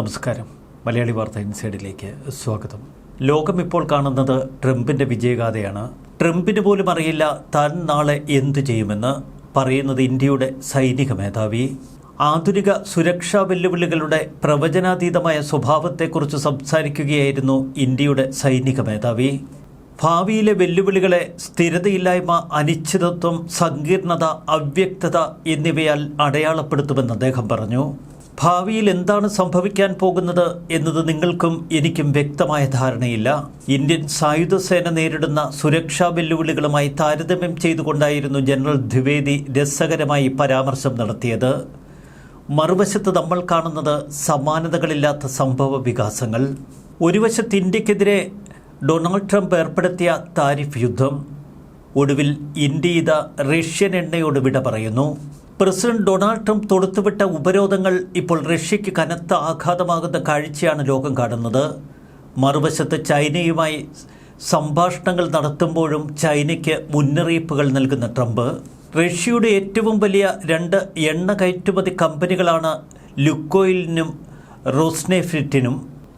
നമസ്കാരം. മലയാളി വാർത്ത ഇൻസൈഡിലേക്ക് സ്വാഗതം. ലോകം ഇപ്പോൾ കാണുന്നത് ട്രംപിന്റെ വിജയഗാഥയാണ്. ട്രംപിന് പോലും അറിയില്ല താൻ നാളെ എന്തു ചെയ്യുമെന്ന് പറയുന്നത് ഇന്ത്യയുടെ സൈനിക മേധാവി. ആധുനിക സുരക്ഷാ വെല്ലുവിളികളുടെ പ്രവചനാതീതമായ സ്വഭാവത്തെക്കുറിച്ച് സംസാരിക്കുകയായിരുന്നു ഇന്ത്യയുടെ സൈനിക മേധാവി. ഭാവിയിലെ വെല്ലുവിളികളെ സ്ഥിരതയില്ലായ്മ അനിശ്ചിതത്വം സങ്കീർണത അവ്യക്തത എന്നിവയാൽ അടയാളപ്പെടുത്തുമെന്ന് അദ്ദേഹം പറഞ്ഞു. ഭാവിയിൽ എന്താണ് സംഭവിക്കാൻ പോകുന്നത് എന്നത് നിങ്ങൾക്കും എനിക്കും വ്യക്തമായ ധാരണയില്ല. ഇന്ത്യൻ സായുധ സേന നേരിടുന്ന സുരക്ഷാ വെല്ലുവിളികളുമായി താരതമ്യം ചെയ്തുകൊണ്ടായിരുന്നു ജനറൽ ദ്വിവേദി രസകരമായി പരാമർശം നടത്തിയത്. മറുവശത്ത് നമ്മൾ കാണുന്നത് സമാനതകളില്ലാത്ത സംഭവ വികാസങ്ങൾ. ഒരു വശത്ത് ഇന്ത്യക്കെതിരെ ഡൊണാൾഡ് ട്രംപ് ഏർപ്പെടുത്തിയ താരിഫ് യുദ്ധം. ഒടുവിൽ ഇന്ത്യ ഇത റഷ്യൻ എണ്ണയോട് വിട പറയുന്നു. പ്രസിഡന്റ് ഡൊണാൾഡ് ട്രംപ് തൊടുത്തുവിട്ട ഉപരോധങ്ങൾ ഇപ്പോൾ റഷ്യയ്ക്ക് കനത്ത ആഘാതമാകുന്ന കാഴ്ചയാണ് ലോകം കാണുന്നത്. മറുവശത്ത് ചൈനയുമായി സംഭാഷണങ്ങൾ നടത്തുമ്പോഴും ചൈനയ്ക്ക് മുന്നറിയിപ്പുകൾ നൽകുന്ന ട്രംപ് റഷ്യയുടെ ഏറ്റവും വലിയ രണ്ട് എണ്ണ കയറ്റുമതി കമ്പനികളാണ് ലുക്കോയിലിനും റോസ്നെഫിറ്റിനും.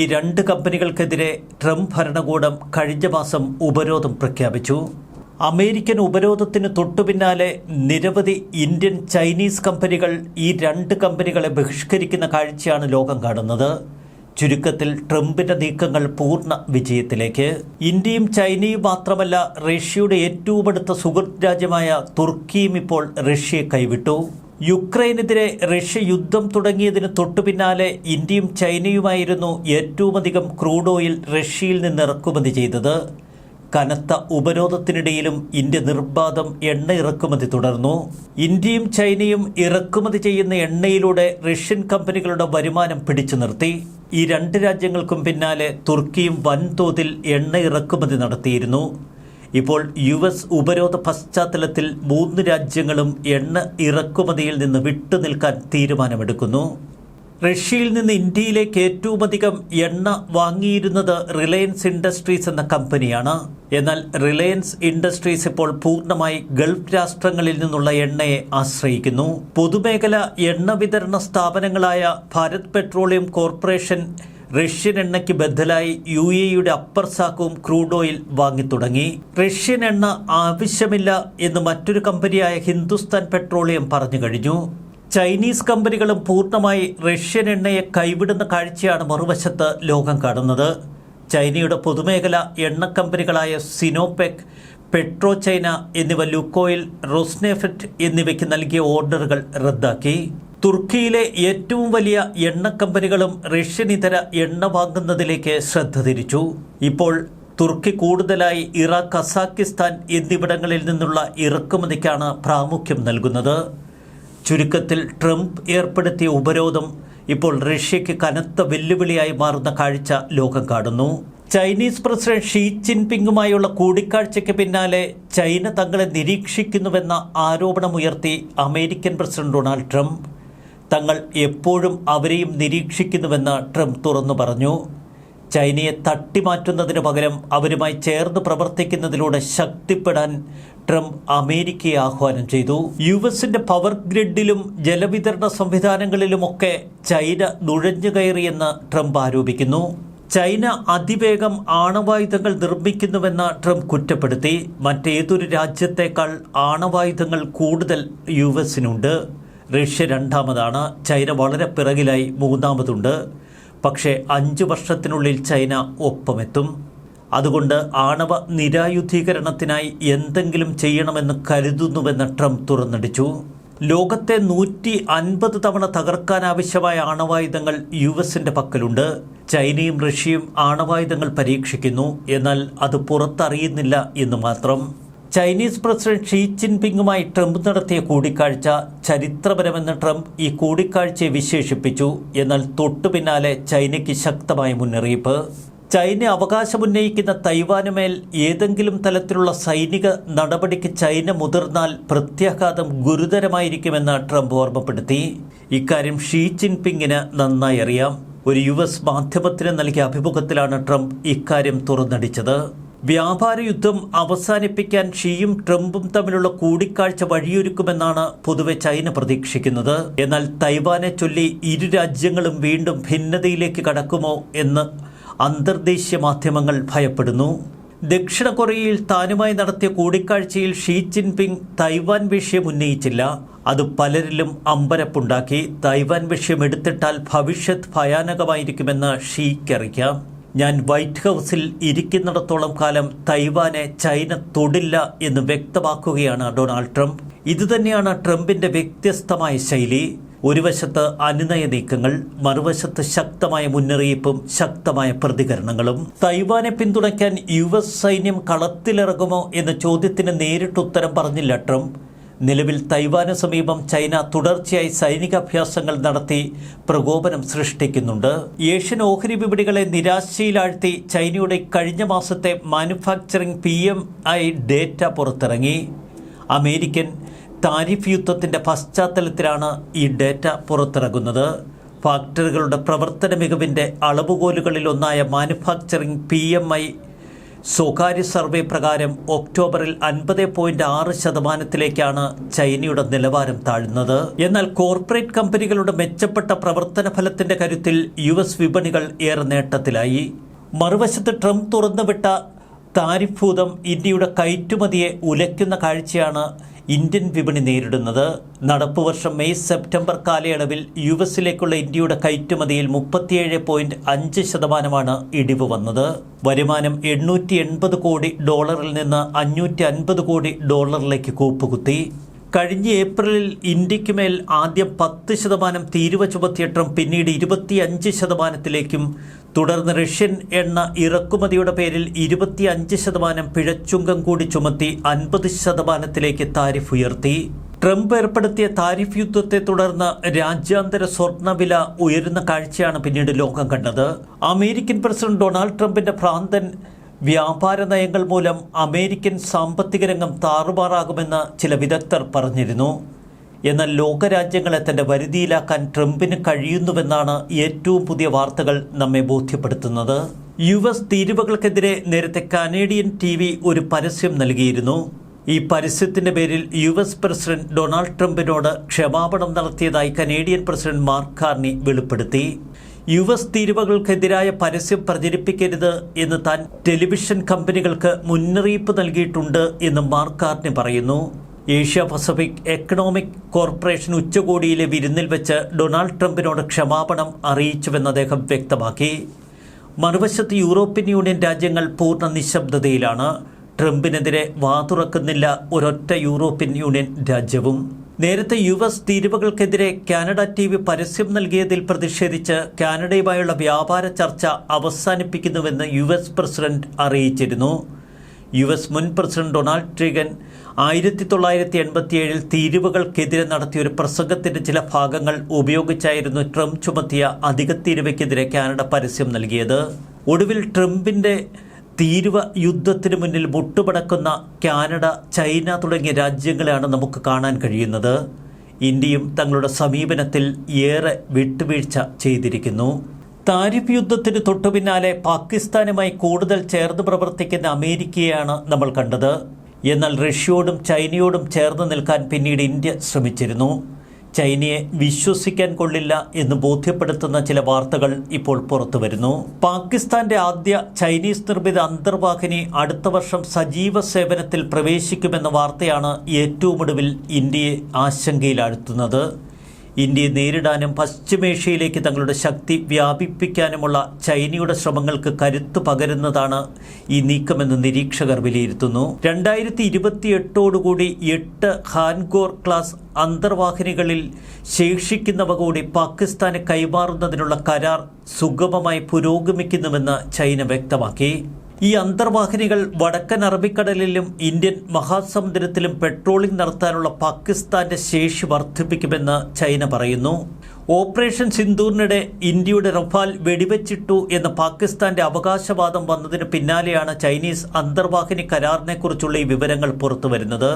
ഈ രണ്ട് കമ്പനികൾക്കെതിരെ ട്രംപ് ഭരണകൂടം കഴിഞ്ഞ മാസം ഉപരോധം പ്രഖ്യാപിച്ചു. അമേരിക്കൻ ഉപരോധത്തിന് തൊട്ടുപിന്നാലെ നിരവധി ഇന്ത്യൻ ചൈനീസ് കമ്പനികൾ ഈ രണ്ട് കമ്പനികളെ ബഹിഷ്കരിക്കുന്ന കാഴ്ചയാണ് ലോകം കാണുന്നത്. ചുരുക്കത്തിൽ ട്രംപിന്റെ നീക്കങ്ങൾ പൂർണ വിജയത്തിലേക്ക്. ഇന്ത്യയും ചൈനയും മാത്രമല്ല റഷ്യയുടെ ഏറ്റവും അടുത്ത സുഹൃത്ത് രാജ്യമായ തുർക്കിയും ഇപ്പോൾ റഷ്യയെ കൈവിട്ടു. യുക്രൈനെതിരെ റഷ്യ യുദ്ധം തുടങ്ങിയതിന് തൊട്ടുപിന്നാലെ ഇന്ത്യയും ചൈനയുമായിരുന്നു ഏറ്റവുമധികം ക്രൂഡ് ഓയിൽ റഷ്യയിൽ നിന്ന് ഇറക്കുമതി ചെയ്തത്. കനത്ത ഉപരോധത്തിനിടയിലും ഇന്ത്യ നിർബാധം എണ്ണ ഇറക്കുമതി തുടർന്നു. ഇന്ത്യയും ചൈനയും ഇറക്കുമതി ചെയ്യുന്ന എണ്ണയിലൂടെ റഷ്യൻ കമ്പനികളുടെ വരുമാനം പിടിച്ചു നിർത്തി. ഈ രണ്ട് രാജ്യങ്ങൾക്കും പിന്നാലെ തുർക്കിയും വൻതോതിൽ എണ്ണ ഇറക്കുമതി നടത്തിയിരുന്നു. ഇപ്പോൾ യു എസ് ഉപരോധ പശ്ചാത്തലത്തിൽ മൂന്ന് രാജ്യങ്ങളും എണ്ണ ഇറക്കുമതിയിൽ നിന്ന് വിട്ടുനിൽക്കാൻ തീരുമാനമെടുക്കുന്നു. റഷ്യയിൽ നിന്ന് ഇന്ത്യയിലേക്ക് ഏറ്റവും അധികം എണ്ണ വാങ്ങിയിരുന്നത് റിലയൻസ് ഇൻഡസ്ട്രീസ് എന്ന കമ്പനിയാണ്. എന്നാൽ റിലയൻസ് ഇൻഡസ്ട്രീസ് ഇപ്പോൾ പൂർണമായി ഗൾഫ് രാഷ്ട്രങ്ങളിൽ നിന്നുള്ള എണ്ണയെ ആശ്രയിക്കുന്നു. പൊതുമേഖല എണ്ണ വിതരണ സ്ഥാപനങ്ങളായ ഭാരത് പെട്രോളിയം കോർപ്പറേഷൻ റഷ്യൻ എണ്ണയ്ക്ക് ബദലായി യു എയുടെ അപ്പർ സാക്കവും ക്രൂഡ് ഓയിൽ വാങ്ങിത്തുടങ്ങി. റഷ്യൻ എണ്ണ ആവശ്യമില്ല എന്ന് മറ്റൊരു കമ്പനിയായ ഹിന്ദുസ്ഥാൻ പെട്രോളിയം പറഞ്ഞു കഴിഞ്ഞു. ചൈനീസ് കമ്പനികളും പൂർണമായി റഷ്യൻ എണ്ണയെ കൈവിടുന്ന കാഴ്ചയാണ് മറുവശത്ത് ലോകം കാണുന്നത്. ചൈനയുടെ പൊതുമേഖല എണ്ണ കമ്പനികളായ സിനോപെക് പെട്രോ ചൈന എന്നിവ ലുക്കോയിൽ റോസ്നെഫെറ്റ് എന്നിവയ്ക്ക് നൽകിയ ഓർഡറുകൾ റദ്ദാക്കി. തുർക്കിയിലെ ഏറ്റവും വലിയ എണ്ണ കമ്പനികളും റഷ്യൻ ഇതര എണ്ണ വാങ്ങുന്നതിലേക്ക് ശ്രദ്ധ തിരിച്ചു. ഇപ്പോൾ തുർക്കി കൂടുതലായി ഇറാഖ് കസാക്കിസ്ഥാൻ എന്നിവിടങ്ങളിൽ നിന്നുള്ള ഇറക്കുമതിക്കാണ് പ്രാമുഖ്യം നൽകുന്നത്. ചുരുക്കത്തിൽ ട്രംപ് ഏർപ്പെടുത്തിയ ഉപരോധം ഇപ്പോൾ റഷ്യയ്ക്ക് കനത്ത വെല്ലുവിളിയായി മാറുന്ന കാഴ്ച ലോകം കാണുന്നു. ചൈനീസ് പ്രസിഡന്റ് ഷീ ജിൻപിങ്ങുമായുള്ള കൂടിക്കാഴ്ചയ്ക്ക് പിന്നാലെ ചൈന തങ്ങളെ നിരീക്ഷിക്കുന്നുവെന്ന ആരോപണമുയർത്തി അമേരിക്കൻ പ്രസിഡന്റ് ഡൊണാൾഡ് ട്രംപ്. തങ്ങൾ എപ്പോഴും അവരെയും നിരീക്ഷിക്കുന്നുവെന്ന് ട്രംപ് തുറന്നു പറഞ്ഞു. ചൈനയെ തട്ടിമാറ്റുന്നതിന് പകരം അവരുമായി ചേർന്ന് പ്രവർത്തിക്കുന്നതിലൂടെ ശക്തിപ്പെടാൻ ട്രംപ് അമേരിക്കയെ ആഹ്വാനം ചെയ്തു. യു എസിന്റെ പവർ ഗ്രിഡിലും ജലവിതരണ സംവിധാനങ്ങളിലുമൊക്കെ ചൈന നുഴഞ്ഞു കയറിയെന്ന് ട്രംപ് ആരോപിക്കുന്നു. ചൈന അതിവേഗം ആണവായുധങ്ങൾ നിർമ്മിക്കുന്നുവെന്ന് ട്രംപ് കുറ്റപ്പെടുത്തി. മറ്റേതൊരു രാജ്യത്തേക്കാൾ ആണവായുധങ്ങൾ കൂടുതൽ യു എസിനുണ്ട്. റഷ്യ രണ്ടാമതാണ്. ചൈന വളരെ പിറകിലായി മൂന്നാമതുണ്ട്. പക്ഷേ അഞ്ചു വർഷത്തിനുള്ളിൽ ചൈന ഒപ്പമെത്തും. അതുകൊണ്ട് ആണവ നിരായുധീകരണത്തിനായി എന്തെങ്കിലും ചെയ്യണമെന്ന് കരുതുന്നുവെന്ന് ട്രംപ് തുറന്നടിച്ചു. ലോകത്തെ നൂറ്റി അൻപത് തവണ തകർക്കാനാവശ്യമായ ആണവായുധങ്ങൾ യു എസിന്റെ പക്കലുണ്ട്. ചൈനയും റഷ്യയും ആണവായുധങ്ങൾ പരീക്ഷിക്കുന്നു. എന്നാൽ അത് പുറത്തറിയുന്നില്ല എന്ന് മാത്രം. ചൈനീസ് പ്രസിഡന്റ് ഷീ ജിൻപിങ്ങുമായി ട്രംപ് നടത്തിയ കൂടിക്കാഴ്ച ചരിത്രപരമെന്ന് ട്രംപ് ഈ കൂടിക്കാഴ്ചയെ വിശേഷിപ്പിച്ചു. എന്നാൽ തൊട്ടു പിന്നാലെ ചൈനയ്ക്ക് ശക്തമായ മുന്നറിയിപ്പ്. ചൈന അവകാശമുന്നയിക്കുന്ന തൈവാനുമേൽ ഏതെങ്കിലും തലത്തിലുള്ള സൈനിക നടപടിക്ക് ചൈന മുതിർന്നാൽ പ്രത്യാഘാതം ഗുരുതരമായിരിക്കുമെന്ന് ട്രംപ് ഓർമ്മപ്പെടുത്തി. ഇക്കാര്യം ഷീ ജിൻപിങ്ങിന് നന്നായി അറിയാം. ഒരു യു എസ് മാധ്യമത്തിന് നൽകിയ അഭിമുഖത്തിലാണ് ട്രംപ് ഇക്കാര്യം തുറന്നടിച്ചത്. വ്യാപാര യുദ്ധം അവസാനിപ്പിക്കാൻ ഷിയും ട്രംപും തമ്മിലുള്ള കൂടിക്കാഴ്ച വഴിയൊരുക്കുമെന്നാണ് പൊതുവെ ചൈന പ്രതീക്ഷിക്കുന്നത്. എന്നാൽ തൈവാനെ ചൊല്ലി ഇരു രാജ്യങ്ങളും വീണ്ടും ഭിന്നതയിലേക്ക് കടക്കുമോ എന്ന് അന്തർദേശീയ മാധ്യമങ്ങൾ ഭയപ്പെടുന്നു. ദക്ഷിണ കൊറിയയിൽ താനുമായി നടത്തിയ കൂടിക്കാഴ്ചയിൽ ഷീ ജിൻപിങ് തൈവാൻ വിഷയം ഉന്നയിച്ചില്ല. അത് പലരിലും അമ്പരപ്പുണ്ടാക്കി. തൈവാൻ വിഷയം എടുത്തിട്ടാൽ ഭവിഷ്യത്ത് ഭയാനകമായിരിക്കുമെന്ന് ഷീക്കറിയാം ഞാൻ വൈറ്റ് ഹൗസിൽ ഇരിക്കുന്നിടത്തോളം കാലം തൈവാനെ ചൈന തൊടില്ല എന്ന് വ്യക്തമാക്കുകയാണ് ഡൊണാൾഡ് ട്രംപ്. ഇതുതന്നെയാണ് ട്രംപിന്റെ വ്യത്യസ്തമായ ശൈലി. ഒരു വശത്ത് അനുനയ നീക്കങ്ങൾ മറുവശത്ത് ശക്തമായ മുന്നറിയിപ്പും ശക്തമായ പ്രതികരണങ്ങളും. തൈവാനെ പിന്തുണയ്ക്കാൻ യു എസ് സൈന്യം കളത്തിലിറങ്ങുമോ എന്ന ചോദ്യത്തിന് നേരിട്ട് ഉത്തരം പറഞ്ഞില്ല ട്രംപ്. നിലവിൽ തൈവാന് സമീപം ചൈന തുടർച്ചയായി സൈനികാഭ്യാസങ്ങൾ നടത്തി പ്രകോപനം സൃഷ്ടിക്കുന്നുണ്ട്. ഏഷ്യൻ ഓഹരി വിപണികളെ നിരാശയിലാഴ്ത്തി ചൈനയുടെ കഴിഞ്ഞ മാസത്തെ manufacturing P M I data പുറത്തിറങ്ങി. അമേരിക്കൻ താരിഫ് യുദ്ധത്തിന്റെ പശ്ചാത്തലത്തിലാണ് ഈ ഡേറ്റ പുറത്തിറങ്ങുന്നത്. ഫാക്ടറികളുടെ പ്രവർത്തന മികവിന്റെ അളവുകോലുകളിലൊന്നായ മാനുഫാക്ചറിംഗ് പി എം ഐ സ്വകാര്യ സർവേ പ്രകാരം ഒക്ടോബറിൽ അൻപത് പോയിന്റ് ആറ് ശതമാനത്തിലേക്കാണ് ചൈനയുടെ നിലവാരം താഴ്ന്നത്. എന്നാൽ കോർപ്പറേറ്റ് കമ്പനികളുടെ മെച്ചപ്പെട്ട പ്രവർത്തന ഫലത്തിന്റെ കരുത്തിൽ യു എസ് വിപണികൾ ഏറെ നേട്ടത്തിലായി. മറുവശത്ത് ട്രംപ് തുറന്നുവിട്ട താരിഫ് ഭൂതം ഇന്ത്യയുടെ കയറ്റുമതിയെ ഉലയ്ക്കുന്ന കാഴ്ചയാണ് ഇന്ത്യൻ വിപണി നേരിടുന്നത്. നടപ്പ് വർഷം മെയ് സെപ്റ്റംബർ കാലയളവിൽ യു എസിലേക്കുള്ള ഇന്ത്യയുടെ കയറ്റുമതിയിൽ മുപ്പത്തിയേഴ് പോയിന്റ് അഞ്ച് ശതമാനമാണ് ഇടിവ് വന്നത്. വരുമാനം എണ്ണൂറ്റി എൺപത് കോടി ഡോളറിൽ നിന്ന് അഞ്ഞൂറ്റി അൻപത് കോടി ഡോളറിലേക്ക് കൂപ്പുകുത്തി. കഴിഞ്ഞ ഏപ്രിലിൽ ഇന്ത്യയ്ക്ക് മേൽ ആദ്യം പത്ത് ശതമാനം തീരുവ ചുമത്തിയ ട്രംപ് പിന്നീട് ഇരുപത്തിയഞ്ച് ശതമാനത്തിലേക്കും തുടർന്ന് റഷ്യൻ എണ്ണ ഇറക്കുമതിയുടെ പേരിൽ ഇരുപത്തിയഞ്ച് ശതമാനം പിഴച്ചുങ്കം കൂടി ചുമത്തി അൻപത് ശതമാനത്തിലേക്ക് താരിഫ് ഉയർത്തി. ട്രംപ് ഏർപ്പെടുത്തിയ താരിഫ് യുദ്ധത്തെ തുടർന്ന് രാജ്യാന്തര സ്വർണവില ഉയരുന്ന കാഴ്ചയാണ് പിന്നീട് ലോകം കണ്ടത്. അമേരിക്കൻ പ്രസിഡന്റ് ഡൊണാൾഡ് ട്രംപിന്റെ ഭ്രാന്തൻ വ്യാപാര നയങ്ങൾ മൂലം അമേരിക്കൻ സാമ്പത്തിക രംഗം താറുമാറാകുമെന്ന് ചില വിദഗ്ധർ പറഞ്ഞിരുന്നു. എന്നാൽ ലോകരാജ്യങ്ങളെ തന്റെ വരുതിയിലാക്കാൻ ട്രംപിന് കഴിയുന്നുവെന്നാണ് ഏറ്റവും പുതിയ വാർത്തകൾ നമ്മെ ബോധ്യപ്പെടുത്തുന്നത്. യു എസ് തീരുവകൾക്കെതിരെ നേരത്തെ കനേഡിയൻ ടി വി ഒരു പരസ്യം നൽകിയിരുന്നു. ഈ പരസ്യത്തിന്റെ പേരിൽ യു എസ് പ്രസിഡന്റ് ഡൊണാൾഡ് ട്രംപിനോട് ക്ഷമാപണം നടത്തിയതായി കനേഡിയൻ പ്രസിഡന്റ് മാർക്ക് കാർണി വെളിപ്പെടുത്തി. യു എസ് തീരുവകൾക്കെതിരായ പരസ്യം പ്രചരിപ്പിക്കരുത് എന്ന് താൻ ടെലിവിഷൻ കമ്പനികൾക്ക് മുന്നറിയിപ്പ് നൽകിയിട്ടുണ്ട് എന്ന് മാർക്ക് കാർണി പറയുന്നു. ഏഷ്യ പസഫിക് എക്കണോമിക് കോർപ്പറേഷൻ ഉച്ചകോടിയിലെ വിരുന്നിൽ വെച്ച് ഡൊണാൾഡ് ട്രംപിനോട് ക്ഷമാപണം അറിയിച്ചുവെന്ന് അദ്ദേഹം വ്യക്തമാക്കി. മറുവശത്ത് യൂറോപ്യൻ യൂണിയൻ രാജ്യങ്ങൾ പൂർണ നിശബ്ദതയിലാണ്. ട്രംപിനെതിരെ വാതുറക്കുന്നില്ല ഒരൊറ്റ യൂറോപ്യൻ യൂണിയൻ രാജ്യവും. നേരത്തെ യു എസ് തീരുവകൾക്കെതിരെ കാനഡ ടി വി പരസ്യം നൽകിയതിൽ പ്രതിഷേധിച്ച് കാനഡയുമായുള്ള വ്യാപാര ചർച്ച അവസാനിപ്പിക്കുന്നുവെന്ന് യു എസ് പ്രസിഡന്റ് അറിയിച്ചിരുന്നു. യു എസ് മുൻ പ്രസിഡന്റ് ഡൊണാൾഡ് ട്രീഗൻ ആയിരത്തി തൊള്ളായിരത്തി എൺപത്തിയേഴിൽ തീരുവകൾക്കെതിരെ നടത്തിയ ഒരു പ്രസംഗത്തിന്റെ ചില ഭാഗങ്ങൾ ഉപയോഗിച്ചായിരുന്നു ട്രംപ് ചുമത്തിയ അധിക തീരുവയ്ക്കെതിരെ കാനഡ പരസ്യം നൽകിയത്. ഒടുവിൽ ട്രംപിന്റെ തീരുവ യുദ്ധത്തിന് മുന്നിൽ മുട്ടുപടക്കുന്ന കാനഡ ചൈന തുടങ്ങിയ രാജ്യങ്ങളെയാണ് നമുക്ക് കാണാൻ കഴിയുന്നത്. ഇന്ത്യയും തങ്ങളുടെ സമീപനത്തിൽ ഏറെ വിട്ടുവീഴ്ച ചെയ്തിരിക്കുന്നു. താരിഫ് യുദ്ധത്തിന് തൊട്ടു പിന്നാലെ പാകിസ്ഥാനുമായി കൂടുതൽ ചേർന്ന് പ്രവർത്തിക്കുന്ന അമേരിക്കയെയാണ് നമ്മൾ കണ്ടത്. എന്നാൽ റഷ്യയോടും ചൈനയോടും ചേർന്ന് നിൽക്കാൻ പിന്നീട് ഇന്ത്യ ശ്രമിച്ചിരുന്നു. ചൈനയെ വിശ്വസിക്കാൻ കൊള്ളില്ല എന്ന് ബോധ്യപ്പെടുത്തുന്ന ചില വാർത്തകൾ ഇപ്പോൾ പുറത്തു വരുന്നു. പാകിസ്ഥാന്റെ ആദ്യ ചൈനീസ് നിർമ്മിത അന്തർവാഹിനി അടുത്ത വർഷം സജീവ സേവനത്തിൽ പ്രവേശിക്കുമെന്ന വാർത്തയാണ് ഏറ്റവും ഒടുവിൽ ഇന്ത്യയെ ആശങ്കയിലാഴ്ത്തുന്നത്. ഇന്ത്യയെ നേരിടാനും പശ്ചിമേഷ്യയിലേക്ക് തങ്ങളുടെ ശക്തി വ്യാപിപ്പിക്കാനുമുള്ള ചൈനയുടെ ശ്രമങ്ങൾക്ക് കരുത്തു പകരുന്നതാണ് ഈ നീക്കമെന്ന് നിരീക്ഷകർ വിലയിരുത്തുന്നു. രണ്ടായിരത്തി ഇരുപത്തിയെട്ടോടുകൂടി എട്ട് ഹാൻഗോർ ക്ലാസ് അന്തർവാഹിനികളിൽ ശേഷിക്കുന്നവ കൂടി പാകിസ്ഥാന് കൈമാറുന്നതിനുള്ള കരാർ സുഗമമായി പുരോഗമിക്കുന്നുവെന്ന് ചൈന വ്യക്തമാക്കി. ഈ അന്തർവാഹിനികൾ വടക്കൻ അറബിക്കടലിലും ഇന്ത്യൻ മഹാസമുദ്രത്തിലും പെട്രോളിംഗ് നടത്താനുള്ള പാകിസ്ഥാന്റെ ശേഷി വർദ്ധിപ്പിക്കുമെന്ന് ചൈന പറയുന്നു. ഓപ്പറേഷൻ സിന്ദൂറിനിടെ ഇന്ത്യയുടെ റഫാൽ വെടിവെച്ചിട്ടു എന്ന പാകിസ്ഥാന്റെ അവകാശവാദം വന്നതിന് പിന്നാലെയാണ് ചൈനീസ് അന്തർവാഹിനി കരാറിനെക്കുറിച്ചുള്ള ഈ വിവരങ്ങൾ പുറത്തുവരുന്നത്.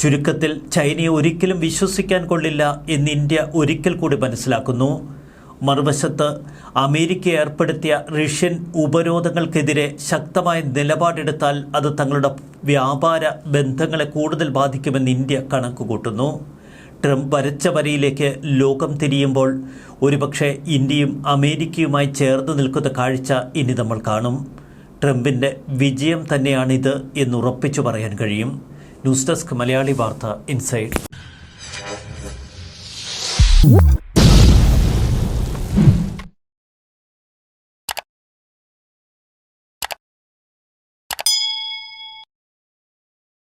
ചുരുക്കത്തിൽ ചൈനയെ ഒരിക്കലും വിശ്വസിക്കാൻ കൊള്ളില്ല എന്ന് ഇന്ത്യ ഒരിക്കൽ കൂടി മനസ്സിലാക്കുന്നു. മറുവശത്ത് അമേരിക്ക ഏർപ്പെടുത്തിയ റഷ്യൻ ഉപരോധങ്ങൾക്കെതിരെ ശക്തമായ നിലപാടെടുത്താൽ അത് തങ്ങളുടെ വ്യാപാര ബന്ധങ്ങളെ കൂടുതൽ ബാധിക്കുമെന്ന് ഇന്ത്യ കണക്കുകൂട്ടുന്നു. ട്രംപ് വരച്ച വരയിലേക്ക് ലോകം തിരിയുമ്പോൾ ഒരുപക്ഷെ ഇന്ത്യയും അമേരിക്കയുമായി ചേർന്ന് നിൽക്കുന്ന കാഴ്ച ഇനി നമ്മൾ കാണും. ട്രംപിന്റെ വിജയം തന്നെയാണിത് എന്ന് ഉറപ്പിച്ചു പറയാൻ കഴിയും. ന്യൂസ് ഡെസ്ക് മലയാളി വാർത്ത ഇൻസൈഡ്.